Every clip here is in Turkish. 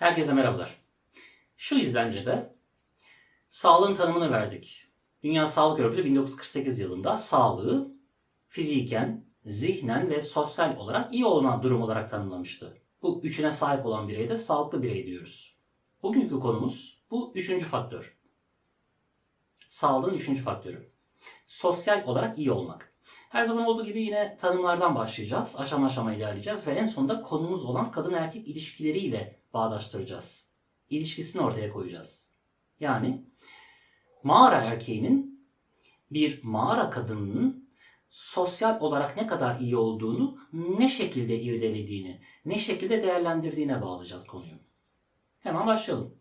Herkese merhabalar. Şu izlencede sağlığın tanımını verdik. Dünya Sağlık Örgütü 1948 yılında sağlığı fiziken, zihnen ve sosyal olarak iyi olma durum olarak tanımlamıştı. Bu üçüne sahip olan bireye de sağlıklı birey diyoruz. Bugünkü konumuz bu üçüncü faktör. Sağlığın üçüncü faktörü. Sosyal olarak iyi olmak. Her zaman olduğu gibi yine tanımlardan başlayacağız. Aşama aşama ilerleyeceğiz ve en sonunda konumuz olan kadın erkek ilişkileriyle bağdaştıracağız. İlişkisini ortaya koyacağız. Yani mağara erkeğinin bir mağara kadınının sosyal olarak ne kadar iyi olduğunu, ne şekilde irdelediğini, ne şekilde değerlendirdiğine bağlayacağız konuyu. Hemen başlayalım.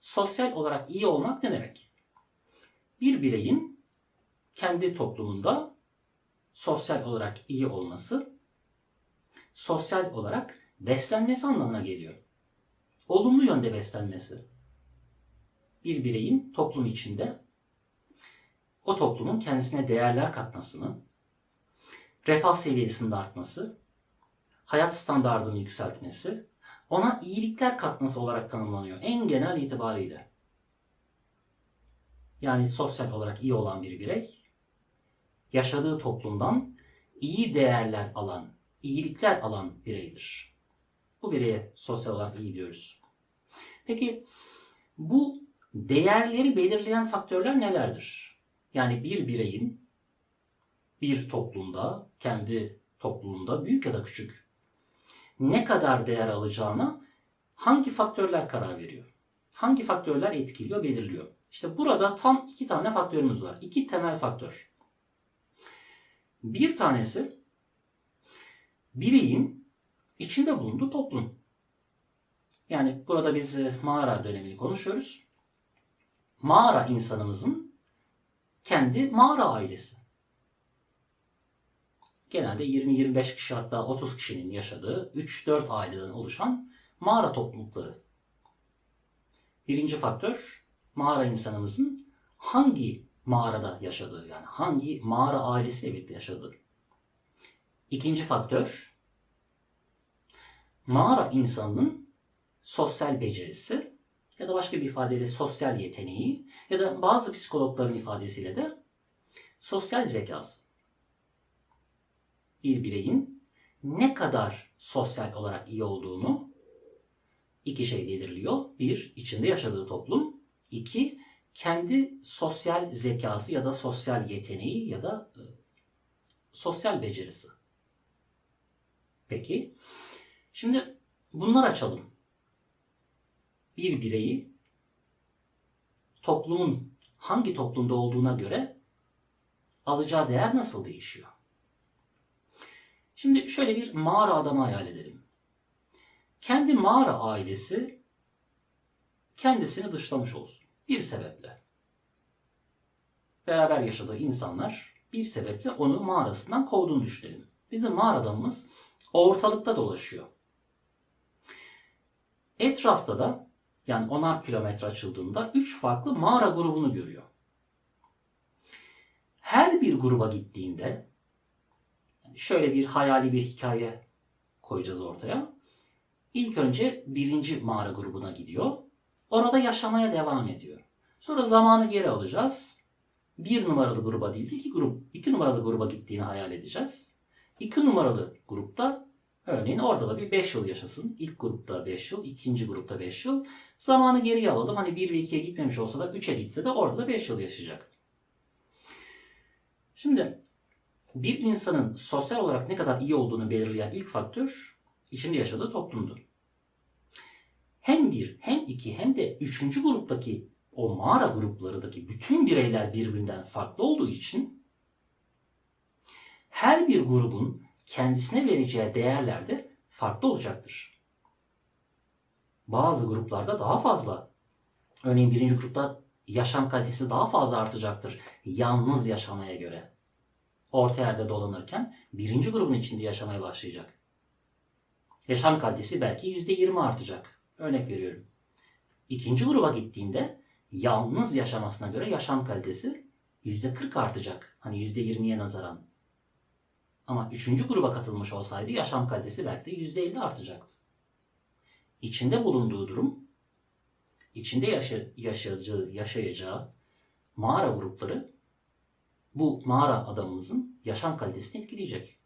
Sosyal olarak iyi olmak ne demek? Bir bireyin kendi toplumunda sosyal olarak iyi olması, sosyal olarak beslenmesi anlamına geliyor. Olumlu yönde beslenmesi. Bir bireyin toplum içinde o toplumun kendisine değerler katmasını, refah seviyesinin artması, hayat standartını yükseltmesi, ona iyilikler katması olarak tanımlanıyor en genel itibariyle. Yani sosyal olarak iyi olan bir birey, yaşadığı toplumdan iyi değerler alan, iyilikler alan bireydir. Bu bireye sosyal olarak iyi diyoruz. Peki bu değerleri belirleyen faktörler nelerdir? Yani bir bireyin bir toplumda, kendi toplumunda büyük ya da küçük ne kadar değer alacağına hangi faktörler karar veriyor? Hangi faktörler etkiliyor, belirliyor? İşte burada tam iki tane faktörümüz var. İki temel faktör. Bir tanesi bireyin içinde bulunduğu toplum. Yani burada biz e, mağara dönemini konuşuyoruz. Mağara insanımızın kendi mağara ailesi. Genelde 20-25 kişi hatta 30 kişinin yaşadığı 3-4 aileden oluşan mağara toplulukları. Birinci faktör mağara insanımızın hangi mağarada yaşadığı yani hangi mağara ailesiyle birlikte yaşadığı. İkinci faktör mağara insanının sosyal becerisi ya da başka bir ifadeyle sosyal yeteneği ya da bazı psikologların ifadesiyle de sosyal zekası. Bir bireyin ne kadar sosyal olarak iyi olduğunu iki şey belirliyor. Bir, içinde yaşadığı toplum. İki, kendi sosyal zekası ya da sosyal yeteneği ya da e, sosyal becerisi. Peki, şimdi bunlar açalım. Bir bireyi toplumun hangi toplumda olduğuna göre alacağı değer nasıl değişiyor? Şimdi şöyle bir mağara adamı hayal edelim. Kendi mağara ailesi kendisini dışlamış olsun. Bir sebeple. Beraber yaşadığı insanlar bir sebeple onu mağarasından kovduğunu düşünelim. Bizim mağara adamımız ortalıkta dolaşıyor. Etrafta da yani 10'ar kilometre açıldığında 3 farklı mağara grubunu görüyor. Her bir gruba gittiğinde şöyle bir hayali bir hikaye koyacağız ortaya. İlk önce birinci mağara grubuna gidiyor. Orada yaşamaya devam ediyor. Sonra zamanı geri alacağız. Bir numaralı gruba değil de iki, grup, iki numaralı gruba gittiğini hayal edeceğiz. İki numaralı grupta örneğin orada da bir 5 yıl yaşasın. İlk grupta 5 yıl, ikinci grupta 5 yıl. Zamanı geriye alalım. Hani 1 ve 2'ye gitmemiş olsa da 3'e gitse de orada da 5 yıl yaşayacak. Şimdi bir insanın sosyal olarak ne kadar iyi olduğunu belirleyen ilk faktör içinde yaşadığı toplumdur. Hem bir, hem iki, hem de üçüncü gruptaki o mağara gruplarındaki bütün bireyler birbirinden farklı olduğu için her bir grubun kendisine vereceği değerler de farklı olacaktır. Bazı gruplarda daha fazla. Örneğin birinci grupta yaşam kalitesi daha fazla artacaktır yalnız yaşamaya göre orta yerde dolanırken birinci grubun içinde yaşamaya başlayacak. Yaşam kalitesi belki %20 artacak. Örnek veriyorum. İkinci gruba gittiğinde yalnız yaşamasına göre yaşam kalitesi %40 artacak. Hani %20'ye nazaran. Ama üçüncü gruba katılmış olsaydı yaşam kalitesi belki de %50 artacaktı. içinde bulunduğu durum, içinde yaşa, yaşayacağı, yaşayacağı mağara grupları bu mağara adamımızın yaşam kalitesini etkileyecek.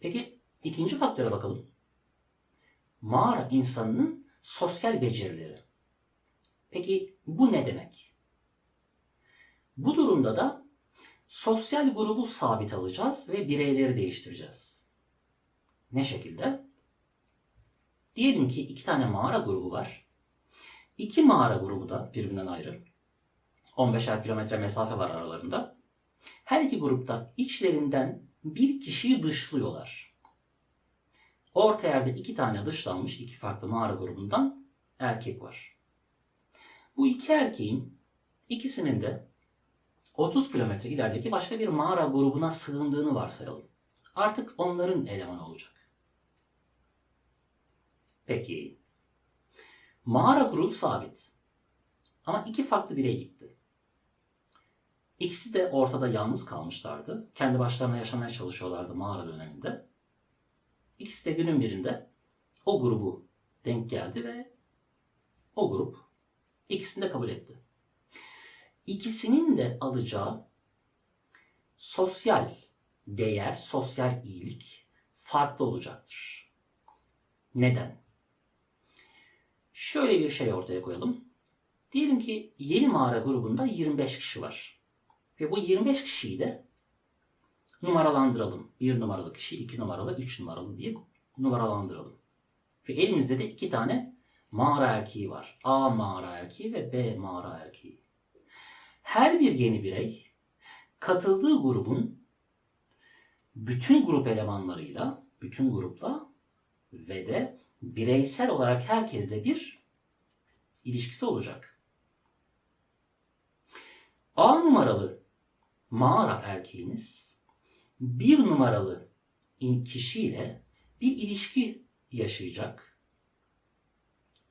Peki ikinci faktöre bakalım. Mağara insanının sosyal becerileri. Peki bu ne demek? Bu durumda da sosyal grubu sabit alacağız ve bireyleri değiştireceğiz. Ne şekilde? Diyelim ki iki tane mağara grubu var. İki mağara grubu da birbirinden ayrı. 15'er kilometre mesafe var aralarında. Her iki grupta içlerinden bir kişiyi dışlıyorlar. Orta yerde iki tane dışlanmış iki farklı mağara grubundan erkek var. Bu iki erkeğin ikisinin de 30 kilometre ilerideki başka bir mağara grubuna sığındığını varsayalım. Artık onların elemanı olacak. Peki. Mağara grubu sabit. Ama iki farklı birey gitti. İkisi de ortada yalnız kalmışlardı. Kendi başlarına yaşamaya çalışıyorlardı mağara döneminde. İkisi de günün birinde o grubu denk geldi ve o grup ikisini de kabul etti. İkisinin de alacağı sosyal değer, sosyal iyilik farklı olacaktır. Neden? Şöyle bir şey ortaya koyalım. Diyelim ki yeni mağara grubunda 25 kişi var. Ve bu 25 kişiyi de numaralandıralım. 1 numaralı kişi, 2 numaralı, 3 numaralı diye numaralandıralım. Ve elimizde de iki tane mağara erkeği var. A mağara erkeği ve B mağara erkeği. Her bir yeni birey katıldığı grubun bütün grup elemanlarıyla, bütün grupla ve de bireysel olarak herkesle bir ilişkisi olacak. A numaralı mağara erkeğiniz bir numaralı kişiyle bir ilişki yaşayacak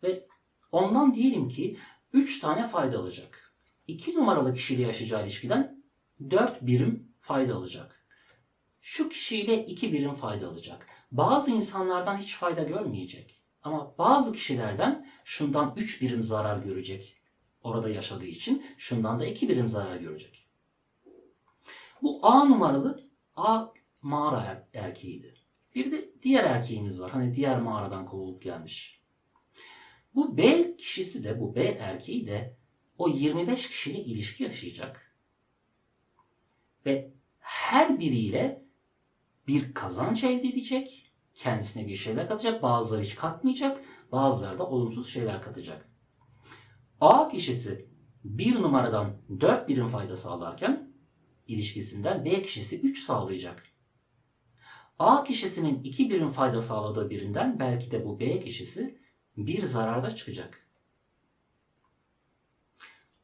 ve ondan diyelim ki 3 tane fayda alacak. 2 numaralı kişiyle yaşayacağı ilişkiden 4 birim fayda alacak. Şu kişiyle 2 birim fayda alacak. Bazı insanlardan hiç fayda görmeyecek. Ama bazı kişilerden şundan 3 birim zarar görecek. Orada yaşadığı için şundan da 2 birim zarar görecek. Bu A numaralı A mağara er- erkeğiydi. Bir de diğer erkeğimiz var. Hani diğer mağaradan kovulup gelmiş. Bu B kişisi de bu B erkeği de o 25 kişiyle ilişki yaşayacak. Ve her biriyle bir kazanç elde edecek. Kendisine bir şeyler katacak. Bazıları hiç katmayacak. Bazıları da olumsuz şeyler katacak. A kişisi bir numaradan 4 birim fayda sağlarken ilişkisinden B kişisi 3 sağlayacak. A kişisinin 2 birim fayda sağladığı birinden belki de bu B kişisi bir zararda çıkacak.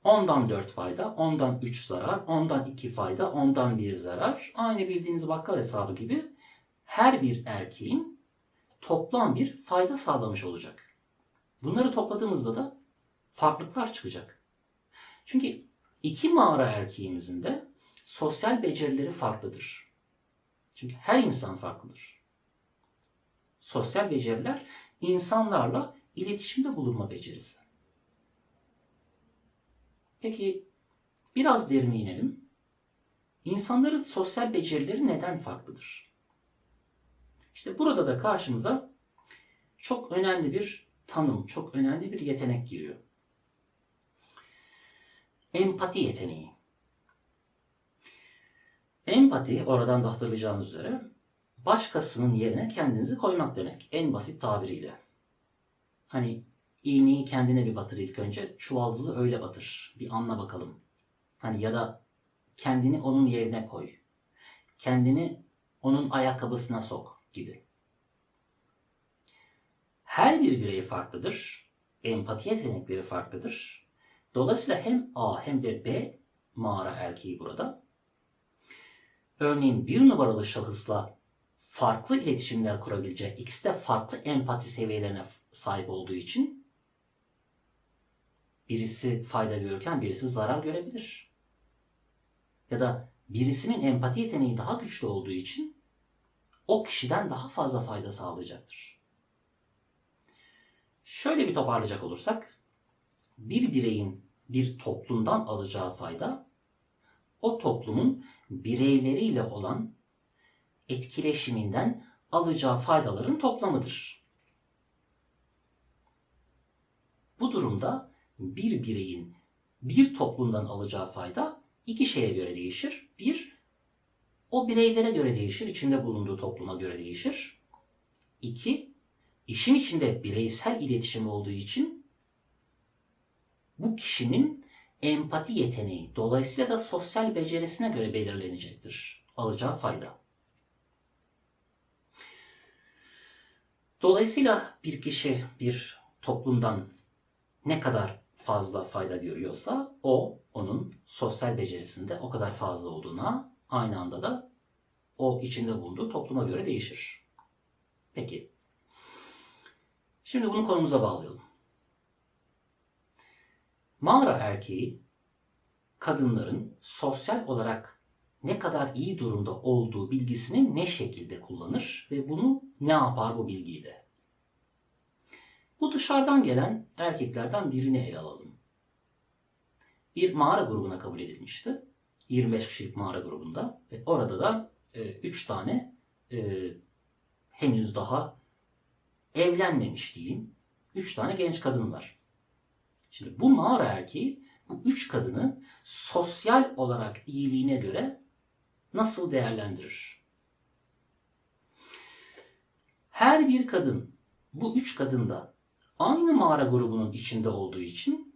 Ondan 4 fayda, ondan 3 zarar, ondan 2 fayda, ondan 1 zarar. Aynı bildiğiniz bakkal hesabı gibi her bir erkeğin toplam bir fayda sağlamış olacak. Bunları topladığımızda da farklılıklar çıkacak. Çünkü iki mağara erkeğimizin de sosyal becerileri farklıdır. Çünkü her insan farklıdır. Sosyal beceriler insanlarla iletişimde bulunma becerisi. Peki biraz derine inelim. İnsanların sosyal becerileri neden farklıdır? İşte burada da karşımıza çok önemli bir tanım, çok önemli bir yetenek giriyor. Empati yeteneği. Empati, oradan da hatırlayacağınız üzere, başkasının yerine kendinizi koymak demek. En basit tabiriyle. Hani iğneyi kendine bir batır ilk önce, çuvaldızı öyle batır. Bir anla bakalım. Hani ya da kendini onun yerine koy. Kendini onun ayakkabısına sok gibi. Her bir birey farklıdır. Empati yetenekleri farklıdır. Dolayısıyla hem A hem de B mağara erkeği burada. Örneğin bir numaralı şahısla farklı iletişimler kurabilecek, ikisi de farklı empati seviyelerine sahip olduğu için birisi fayda görürken birisi zarar görebilir. Ya da birisinin empati yeteneği daha güçlü olduğu için o kişiden daha fazla fayda sağlayacaktır. Şöyle bir toparlayacak olursak, bir bireyin bir toplumdan alacağı fayda, o toplumun bireyleriyle olan etkileşiminden alacağı faydaların toplamıdır. Bu durumda bir bireyin bir toplumdan alacağı fayda iki şeye göre değişir. Bir, o bireylere göre değişir, içinde bulunduğu topluma göre değişir. İki, işin içinde bireysel iletişim olduğu için bu kişinin empati yeteneği, dolayısıyla da sosyal becerisine göre belirlenecektir alacağı fayda. Dolayısıyla bir kişi bir toplumdan ne kadar fazla fayda görüyorsa o onun sosyal becerisinde o kadar fazla olduğuna aynı anda da o içinde bulunduğu topluma göre değişir. Peki. Şimdi bunu konumuza bağlayalım. Mağara erkeği kadınların sosyal olarak ne kadar iyi durumda olduğu bilgisini ne şekilde kullanır ve bunu ne yapar bu bilgiyle? Bu dışarıdan gelen erkeklerden birini ele alalım. Bir mağara grubuna kabul edilmişti. 25 kişilik mağara grubunda ve orada da 3 tane e, henüz daha evlenmemiş diyeyim. 3 tane genç kadın var. Şimdi bu mağara erkeği bu üç kadını sosyal olarak iyiliğine göre nasıl değerlendirir? Her bir kadın bu üç kadın da aynı mağara grubunun içinde olduğu için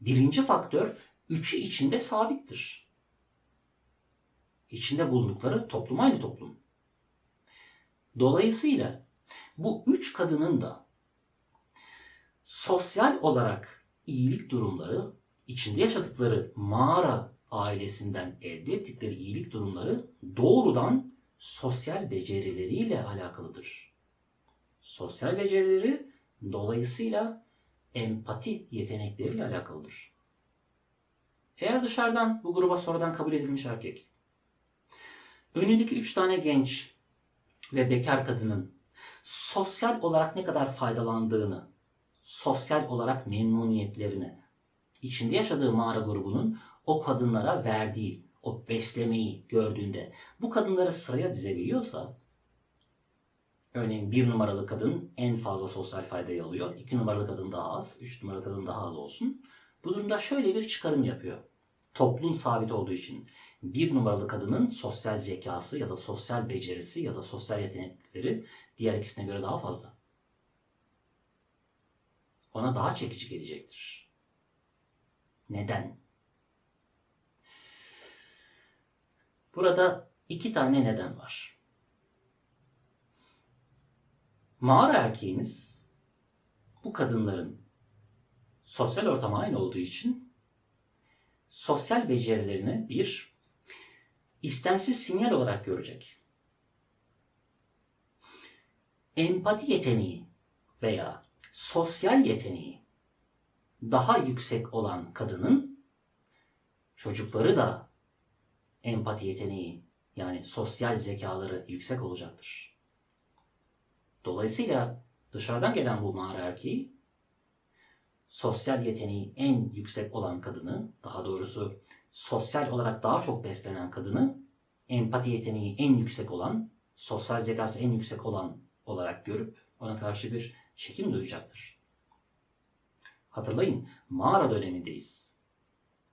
birinci faktör üçü içinde sabittir. İçinde bulundukları toplum aynı toplum. Dolayısıyla bu üç kadının da sosyal olarak iyilik durumları, içinde yaşadıkları mağara ailesinden elde ettikleri iyilik durumları doğrudan sosyal becerileriyle alakalıdır. Sosyal becerileri dolayısıyla empati yetenekleriyle alakalıdır. Eğer dışarıdan bu gruba sonradan kabul edilmiş erkek, önündeki üç tane genç ve bekar kadının sosyal olarak ne kadar faydalandığını, sosyal olarak memnuniyetlerini, içinde yaşadığı mağara grubunun o kadınlara verdiği o beslemeyi gördüğünde bu kadınları sıraya dizebiliyorsa örneğin bir numaralı kadın en fazla sosyal faydayı alıyor. iki numaralı kadın daha az. Üç numaralı kadın daha az olsun. Bu durumda şöyle bir çıkarım yapıyor. Toplum sabit olduğu için bir numaralı kadının sosyal zekası ya da sosyal becerisi ya da sosyal yetenekleri diğer ikisine göre daha fazla. Ona daha çekici gelecektir. Neden? Burada iki tane neden var. Mağara erkeğimiz bu kadınların sosyal ortamı aynı olduğu için sosyal becerilerini bir istemsiz sinyal olarak görecek. Empati yeteneği veya sosyal yeteneği daha yüksek olan kadının çocukları da empati yeteneği yani sosyal zekaları yüksek olacaktır. Dolayısıyla dışarıdan gelen bu mağara erkeği sosyal yeteneği en yüksek olan kadını, daha doğrusu sosyal olarak daha çok beslenen kadını empati yeteneği en yüksek olan, sosyal zekası en yüksek olan olarak görüp ona karşı bir çekim duyacaktır. Hatırlayın mağara dönemindeyiz.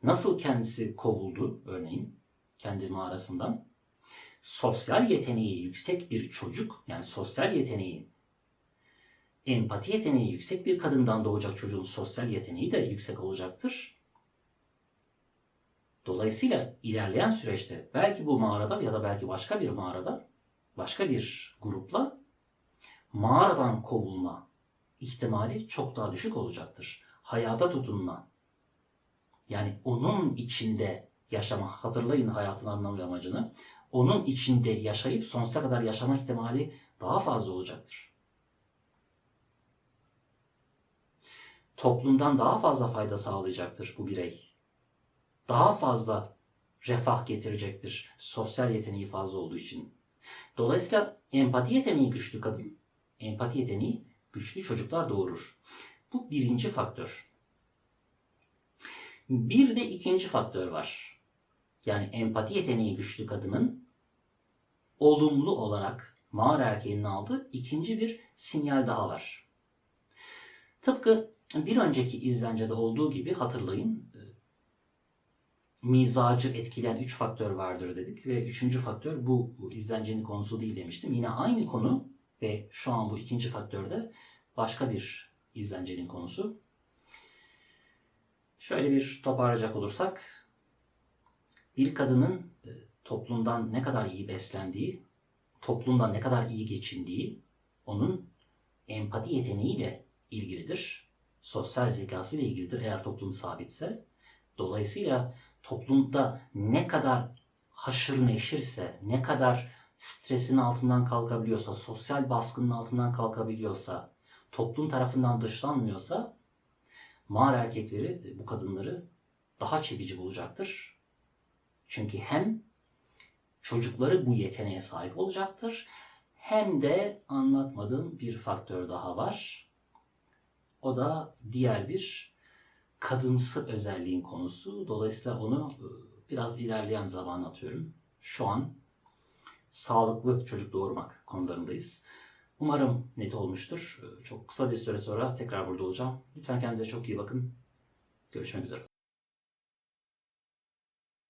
Nasıl kendisi kovuldu örneğin kendi mağarasından? Sosyal yeteneği yüksek bir çocuk yani sosyal yeteneği empati yeteneği yüksek bir kadından doğacak çocuğun sosyal yeteneği de yüksek olacaktır. Dolayısıyla ilerleyen süreçte belki bu mağarada ya da belki başka bir mağarada başka bir grupla mağaradan kovulma ihtimali çok daha düşük olacaktır. Hayata tutunma. Yani onun içinde yaşama. Hatırlayın hayatın anlam ve amacını. Onun içinde yaşayıp sonsuza kadar yaşama ihtimali daha fazla olacaktır. Toplumdan daha fazla fayda sağlayacaktır bu birey. Daha fazla refah getirecektir. Sosyal yeteneği fazla olduğu için. Dolayısıyla empati yeteneği güçlü kadın, empati yeteneği güçlü çocuklar doğurur. Bu birinci faktör. Bir de ikinci faktör var. Yani empati yeteneği güçlü kadının olumlu olarak mağara erkeğinin aldığı ikinci bir sinyal daha var. Tıpkı bir önceki izlencede olduğu gibi hatırlayın e, mizacı etkileyen üç faktör vardır dedik ve üçüncü faktör bu, bu izlencenin konusu değil demiştim. Yine aynı konu ve şu an bu ikinci faktörde başka bir izlencenin konusu. Şöyle bir toparlayacak olursak bir kadının e, toplumdan ne kadar iyi beslendiği, toplumdan ne kadar iyi geçindiği onun empati yeteneğiyle ilgilidir. Sosyal zekası ile ilgilidir eğer toplum sabitse. Dolayısıyla toplumda ne kadar haşır neşirse, ne kadar stresin altından kalkabiliyorsa, sosyal baskının altından kalkabiliyorsa, toplum tarafından dışlanmıyorsa mağara erkekleri bu kadınları daha çekici bulacaktır. Çünkü hem çocukları bu yeteneğe sahip olacaktır hem de anlatmadığım bir faktör daha var. O da diğer bir kadınsı özelliğin konusu. Dolayısıyla onu e, biraz ilerleyen zaman atıyorum. Şu an sağlıklı çocuk doğurmak konularındayız. Umarım net olmuştur. E, Çok kısa bir süre sonra tekrar burada olacağım. Lütfen kendinize çok iyi bakın. Görüşmek üzere.